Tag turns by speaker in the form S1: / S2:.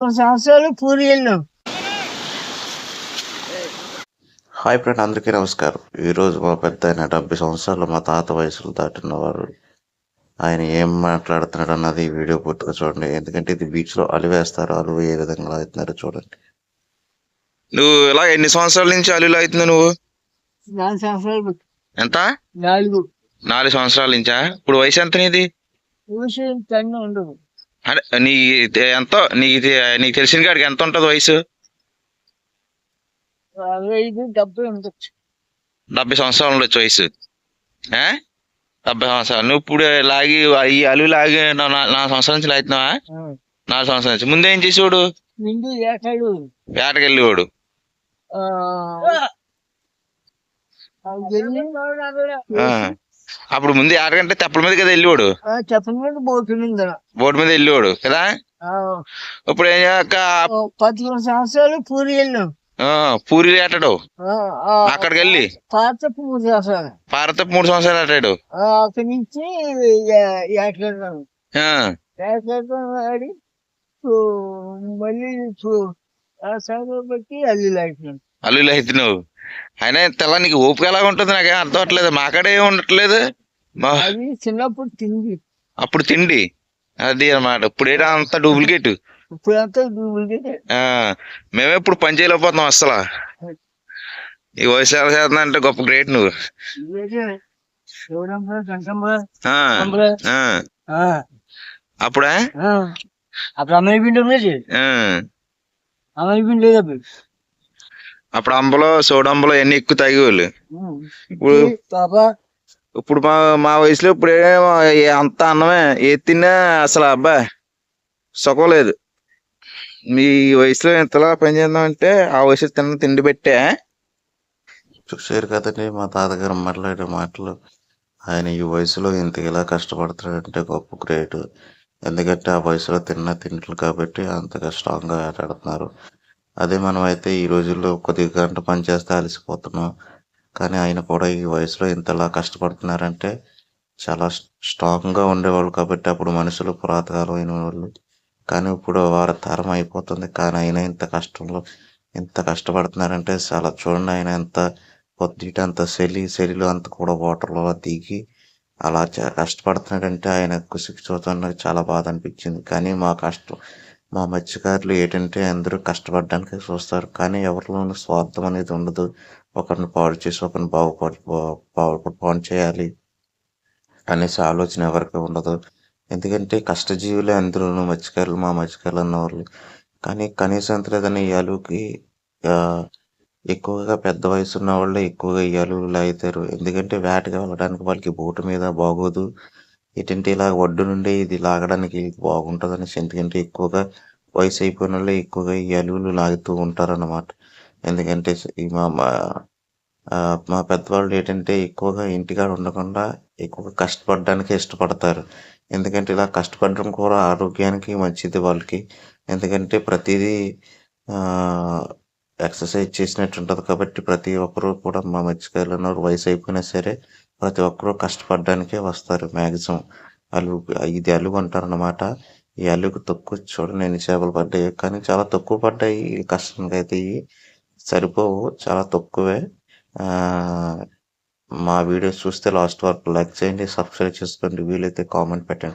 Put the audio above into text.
S1: సంవత్సరాలు పూరి వెళ్ళాం
S2: hi friend అందరికీ నమస్కారం. ఈరోజు మా పెద్ద ఆయన డెబ్బై సంవత్సరాలు మా తాత వయసులో దాటిన వారు. ఆయన ఏం మాట్లాడుతున్నాడు అన్నది ఈ వీడియో పూర్తిగా చూడండి. ఎందుకంటే ఇది బీచ్లో అలివేస్తారు అలువ ఏ విధంగా అవుతున్నారో చూడండి.
S3: నువ్వు ఇలా ఎన్ని సంవత్సరాల నుంచి అల్లులు అవుతున్నావు నువ్వు?
S1: నాలుగు సంవత్సరాలు
S3: ఎంత?
S1: నాలుగు.
S3: నాలుగు సంవత్సరాల నుంచా? ఇప్పుడు వయసు ఎంత నీది
S1: చూసి తన్ను ఉండదు.
S3: అంటే నీ ఎంతో? నీకు ఇది- నీకు తెలిసిన కాడికి ఎంత ఉంటుంది వయసు?
S1: డెబ్బై
S3: సంవత్సరాలు ఉండొచ్చు వయసు. ఆ? డెబ్బై సంవత్సరాలు. నువ్వు ఇప్పుడు లాగి ఈ అలువు లాగి నా- నా- నాలుగు సంవత్సరాల నుంచి లాగుతున్నావా. నాలుగు సంవత్సరాల నుంచి. ముందేం చేసేవాడు?
S1: నిండు ఏకాడు
S3: వేటకి వెళ్ళేవాడు
S1: ఆ, ఆ వెళ్ళి
S3: ఆ. అప్పుడు ముందు ఏటకంటే తెప్పల మీద కదా వెళ్ళేవాడు?
S1: చెప్పండి పోతుంది
S3: బోట్ మీద వెళ్ళేవాడు కదా? ఇప్పుడు ఏం
S1: పదకొండు సంవత్సరాలు పూరి వెళ్ళాం.
S3: ఆ, పూరి ఏటాడు?
S1: ఆ, ఆ,
S3: అక్కడికి వెళ్ళి?
S1: పాత పూరి సంవత్సరాలు.
S3: భారత మూడు సంవత్సరాలు ఆడాడు
S1: ఆ, అక్కడి నుంచి మళ్ళీ బట్టి అల్లి లాంటినాను
S3: అల్లులు అయితే నువ్వు. అయినా తెల్ల నీకు ఓపిక ఎలా ఉంటుంది? నాకేం అర్థం అవట్లేదు. మాకాడే ఉండట్లేదు?
S1: చిన్నప్పుడు తిండి.
S3: అప్పుడు తిండి. అది అన్నమాట. ఇప్పుడు ఏంటో అంత డూప్లికేట్.
S1: ఇప్పుడంతా డూప్లికేట్.
S3: ఆ మేమే ఇప్పుడు పని చేయలేకపోతున్నాం అసలు ఈ వయసు ఎలా చేస్తున్నా అంటే గొప్ప గ్రేట్ నువ్వు. అప్పుడా?
S1: అప్పుడు అమ్మాయి పిండి అమ్మాయి పిండి లేదు అప్పుడు
S3: అంబలో సోడంబలో ఎన్ని ఎక్కువ తాగేవాళ్ళు. ఇప్పుడు
S1: పాప
S3: ఇప్పుడు మా మా వయసులో ఇప్పుడు ఏ- అంత అన్నమే. ఏది తిన్నా అసలు అబ్బా సుఖం లేదు. మీ వయసులో ఎంతలా పని చేద్దామంటే ఆ వయసులో తిన్న తిండి పెట్టే.
S2: చూసారు కదండి మా తాతగారు మాట్లాడే మాటలు. ఆయన ఈ వయసులో ఇంత ఇలా కష్టపడుతున్నాడంటే గొప్ప గ్రేట్. ఎందుకంటే ఆ వయసులో తిన్న తింట్లు కాబట్టి అంతగా స్ట్రాంగ్గా ఆటాడుతున్నారు. అదే మనం అయితే ఈ రోజుల్లో కొద్ది గంట పని చేస్తే అలసిపోతున్నాం. కానీ ఆయన కూడా ఈ వయసులో ఇంతలా కష్టపడుతున్నారంటే చాలా స్ట్రాంగ్గా ఉండేవాళ్ళు కాబట్టి అప్పుడు మనుషులు పురాతకాలమైన వాళ్ళు. కానీ ఇప్పుడు వారి తరం అయిపోతుంది. కానీ ఆయన ఇంత కష్టంలో ఇంత కష్టపడుతున్నారంటే చాలా చూడండి ఆయన ఎంత పొద్దుట అంత చలి చలిలో అంత కూడా వాటర్లో దిగి అలా కష్టపడుతున్నాడంటే ఆయన కుసికి చూడటం చాలా బాధ అనిపించింది. కానీ మా కష్టం మా మత్స్యకారులు ఏంటంటే అందరూ కష్టపడడానికి చూస్తారు. కానీ ఎవరిలోనూ స్వార్థం అనేది ఉండదు. ఒకరిని పాడు చేసి ఒకరిని బాగుపడి బాగుపడి పాడు చేయాలి. అనేసి ఆలోచన ఎవరికి ఉండదు. ఎందుకంటే కష్టజీవులే అందరూ మత్స్యకారులు మా మత్స్యకారులు అన్నవాళ్ళు కానీ కనీసం అంత లేదని ఈ ఎక్కువగా పెద్ద వయసు ఉన్న వాళ్ళే ఎక్కువగా ఈ అలుగులు లాగుతారు. ఎందుకంటే వేటకి వెళ్ళడానికి వాళ్ళకి బోటు మీద బాగోదు. ఏంటంటే ఇలా ఒడ్డు నుండి ఇది లాగడానికి బాగుంటుంది అనేసి ఎందుకంటే ఎక్కువగా వయసు అయిపోయిన వాళ్ళే ఎక్కువగా ఈ అలుగులు లాగుతూ ఉంటారన్నమాట. ఎందుకంటే ఈ మా మా- మా పెద్దవాళ్ళు ఏంటంటే ఎక్కువగా ఇంటికాడ ఉండకుండా ఎక్కువగా కష్టపడడానికి ఇష్టపడతారు. ఎందుకంటే ఇలా కష్టపడడం కూడా ఆరోగ్యానికి మంచిది వాళ్ళకి. ఎందుకంటే ప్రతిదీ ఎక్సర్సైజ్ చేసినట్టు ఉంటుంది కాబట్టి ప్రతి ఒక్కరూ కూడా మా మధ్యకాలంలో వయసు అయిపోయినా సరే ప్రతి ఒక్కరూ కష్టపడడానికే వస్తారు. మ్యాక్సిమం అలుగు ఇది అలుగు అంటారు అనమాట ఈ అలుగు తక్కువ చూడండి ఎన్ని చేపలు పడ్డాయి. కానీ చాలా తక్కువ పడ్డాయి ఈ కష్టానికి అయితే ఇవి. సరిపోవు చాలా తక్కువే. మా వీడియోస్ చూస్తే లాస్ట్ వరకు లైక్ చేయండి సబ్స్క్రైబ్ చేసుకోండి. వీలైతే కామెంట్ పెట్టండి.